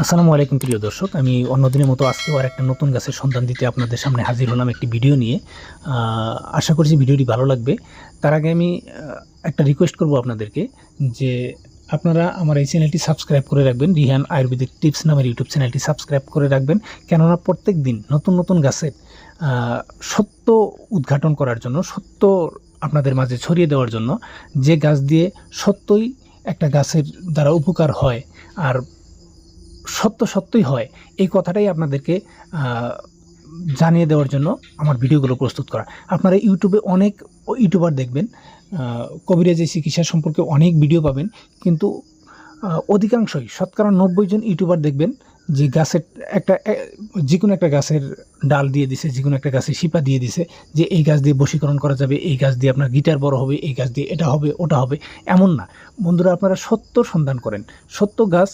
আসসালামু আলাইকুম প্রিয় দর্শক, আমি অন্যদিনের মতো আজকেও আর একটা নতুন গাছের সন্ধান দিতে আপনাদের সামনে হাজির হলাম একটি ভিডিও নিয়ে। আশা করছি ভিডিওটি ভালো লাগবে। তার আগে আমি একটা রিকোয়েস্ট করব আপনাদেরকে যে আপনারা আমার এই চ্যানেলটি সাবস্ক্রাইব করে রাখবেন। রিহান আয়ুর্বেদিক টিপস নামের ইউটিউব চ্যানেলটি সাবস্ক্রাইব করে রাখবেন। কেননা প্রত্যেক দিন নতুন নতুন গাছের সত্য উদ্ঘাটন করার জন্য, সত্য আপনাদের মাঝে ছড়িয়ে দেওয়ার জন্য যে গাছ দিয়ে সত্যই একটা গাছের দ্বারা উপকার হয়, আর সত্য সত্যই হয়। এই কথাটাই আপনাদেরকে জানিয়ে দেওয়ার জন্য আমার ভিডিওগুলো প্রস্তুত করা। আপনারা ইউটিউবে অনেক ইউটিউবার দেখবেন কবিরাজি চিকিৎসা সম্পর্কে অনেক ভিডিও পাবেন, কিন্তু অধিকাংশই শতকরা নব্বই জন ইউটিউবার দেখবেন যে গাছের একটা যে কোনো একটা গাছের ডাল দিয়ে দিছে, যে কোনো একটা গাছের শিপা দিয়ে দিছে, যে এই গাছ দিয়ে বশীকরণ করা যাবে, এই গাছ দিয়ে আপনার গিটার বড় হবে, এই গাছ দিয়ে এটা হবে, ওটা হবে, এমন না। বন্ধুরা, আপনারা সত্য সন্ধান করেন। সত্য গাছ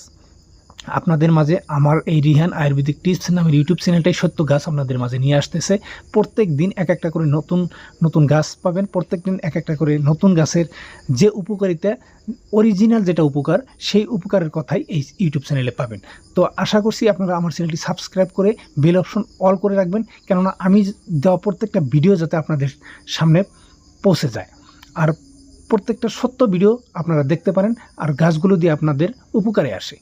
আপনাদের মাঝে আমার এই রিহান আয়ুর্বেদিক টিপস নামের ইউটিউব চ্যানেলটাই সত্য গাছ আপনাদের মাঝে নিয়ে আসতেছে। প্রত্যেক দিন এক একটা করে নতুন নতুন গাছ পাবেন। প্রত্যেক দিন এক একটা করে নতুন গাছের যে উপকারিতা অরিজিনাল যেটা উপকার, সেই উপকারের কথাই এই ইউটিউব চ্যানেলে পাবেন। তো আশা করছি আপনারা আমার চ্যানেলটি সাবস্ক্রাইব করে বেল অপশন অল করে রাখবেন, কেননা আমি দেওয়া প্রত্যেকটা ভিডিও যাতে আপনাদের সামনে পৌঁছে যায়। আর প্রত্যেকটা সত্য ভিডিও আপনারা দেখতে পারেন, আর গাছগুলো দিয়ে আপনাদের উপকারে আসে।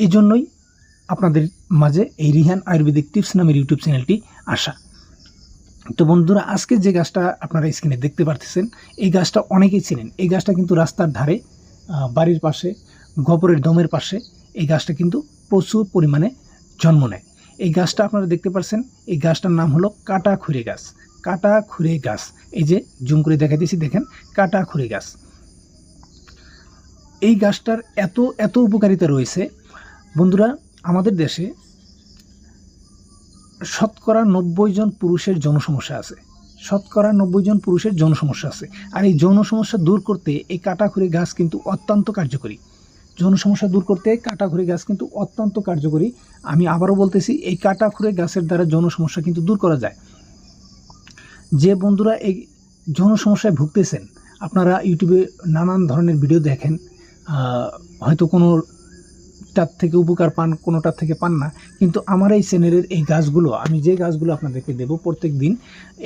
এই জন্যই আপনাদের মাঝে এই রিহান আয়ুর্বেদিক টিপস নামের ইউটিউব চ্যানেলটি আসা। তো বন্ধুরা, আজকে যে গাছটা আপনারা স্ক্রিনে দেখতে পারতেছেন, এই গাছটা অনেকেই চেনেন। এই গাছটা কিন্তু রাস্তার ধারে বাড়ির পাশে, গোবরের দমের পাশে এই গাছটা কিন্তু প্রচুর পরিমাণে জন্ম নেয়। এই গাছটা আপনারা দেখতে পাচ্ছেন এই গাছটার নাম হলো কাটা খুরে গাছ। কাটা খুরে গাছ। এই যে জুম করে দেখা দিয়েছি দেখেন কাটা খুরে গাছ। এই গাছটার এত এত উপকারিতা রয়েছে বন্ধুরা, আমাদের দেশে শতকরা নব্বই জন পুরুষের যৌন সমস্যা আছে। শতকরা নব্বই জন পুরুষের যৌন সমস্যা আছে। আর এই যৌন সমস্যা দূর করতে এই কাটাখুরি গাছ কিন্তু অত্যন্ত কার্যকরী। যৌন সমস্যা দূর করতে কাটাখুরি গাছ কিন্তু অত্যন্ত কার্যকরী। আমি আবারও বলতেছি, এই কাটাখুরে গাছের দ্বারা যৌন সমস্যা কিন্তু দূর করা যায়। যে বন্ধুরা এই যৌন সমস্যায় ভুগতেছেন, আপনারা ইউটিউবে নানান ধরনের ভিডিও দেখেন। হয়তো কোনো তার থেকে উপকার পান, কোনোটার থেকে পান না। কিন্তু আমার এই চ্যানেলের এই গাছগুলো, আমি যে গাছগুলো আপনাদেরকে দেব প্রত্যেক দিন,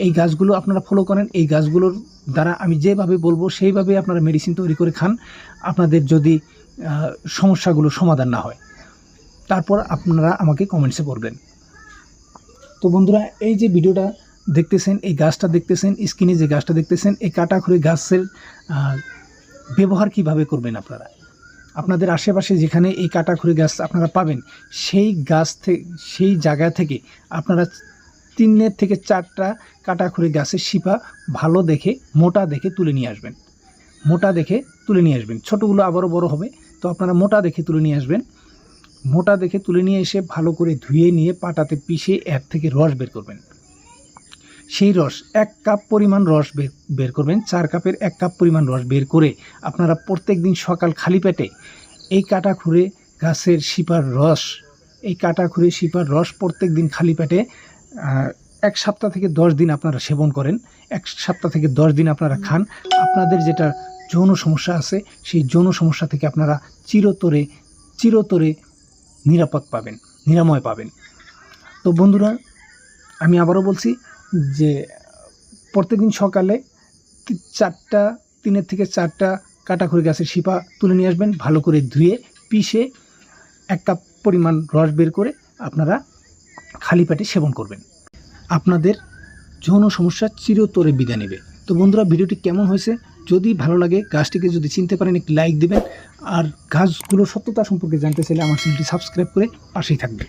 এই গাছগুলো আপনারা ফলো করেন। এই গাছগুলোর দ্বারা আমি যেভাবে বলব, সেইভাবে আপনারা মেডিসিন তৈরি করে খান। আপনাদের যদি সমস্যাগুলো সমাধান না হয়। তারপর আপনারা আমাকে কমেন্টসে করবেন তো বন্ধুরা, এই যে ভিডিওটা দেখতেছেন, এই গাছটা দেখতেছেন স্ক্রিনে যে গাছটা দেখতেছেন, এই কাটাখুরি গাছের ব্যবহার কীভাবে করবেন আপনারা? আপনাদের আশেপাশে যেখানে এই কাটাখুরি গাছ আপনারা পাবেন, সেই গাছ থেকে সেই জায়গা থেকে আপনারা তিনের থেকে চারটা কাটাখুরি গাছের শিপা ভালো দেখে, মোটা দেখে তুলে নিয়ে আসবেন। মোটা দেখে তুলে নিয়ে আসবেন। ছোটোগুলো আবারও বড় হবে, তো আপনারা মোটা দেখে তুলে নিয়ে আসবেন। মোটা দেখে তুলে নিয়ে এসে ভালো করে ধুয়ে নিয়ে পাটাতে পিষে এর থেকে রস বের করবেন। সেই রস এক কাপ পরিমাণ রস বের বের করবেন, চার কাপের এক কাপ পরিমাণ রস বের করে আপনারা প্রত্যেক দিন সকাল খালি পেটে এই কাটা খুঁড়ে গাছের শিপার রস, এই কাটা খুঁড়ে শিপার রস প্রত্যেক দিন খালি পেটে এক সপ্তাহ থেকে দশ দিন আপনারা সেবন করেন, এক সপ্তাহ থেকে দশ দিন আপনারা খান। আপনাদের যেটা যৌন সমস্যা আছে, সেই যৌন সমস্যা থেকে আপনারা চিরতরে চিরতরে নিরাপদ পাবেন, নিরাময় পাবেন। তো বন্ধুরা, আমি আবারও বলছি যে প্রত্যেকদিন সকালে চারটা, তিনের থেকে চারটা কাটাখড়ি গাছের শিপা তুলে নিয়ে আসবেন, ভালো করে ধুয়ে, পিষে এক কাপ পরিমাণ রস বের করে আপনারা খালি পেটে সেবন করবেন। আপনাদের যৌন সমস্যা চিরতরে বিদায় নেবে। তো বন্ধুরা, ভিডিওটি কেমন হয়েছে? যদি ভালো লাগে, গাছটিকে যদি চিনতে পারেন, একটি লাইক দেবেন। আর গাছগুলোর সত্যতা সম্পর্কে জানতে চাইলে আমার চ্যানেলটি সাবস্ক্রাইব করে পাশেই থাকবেন।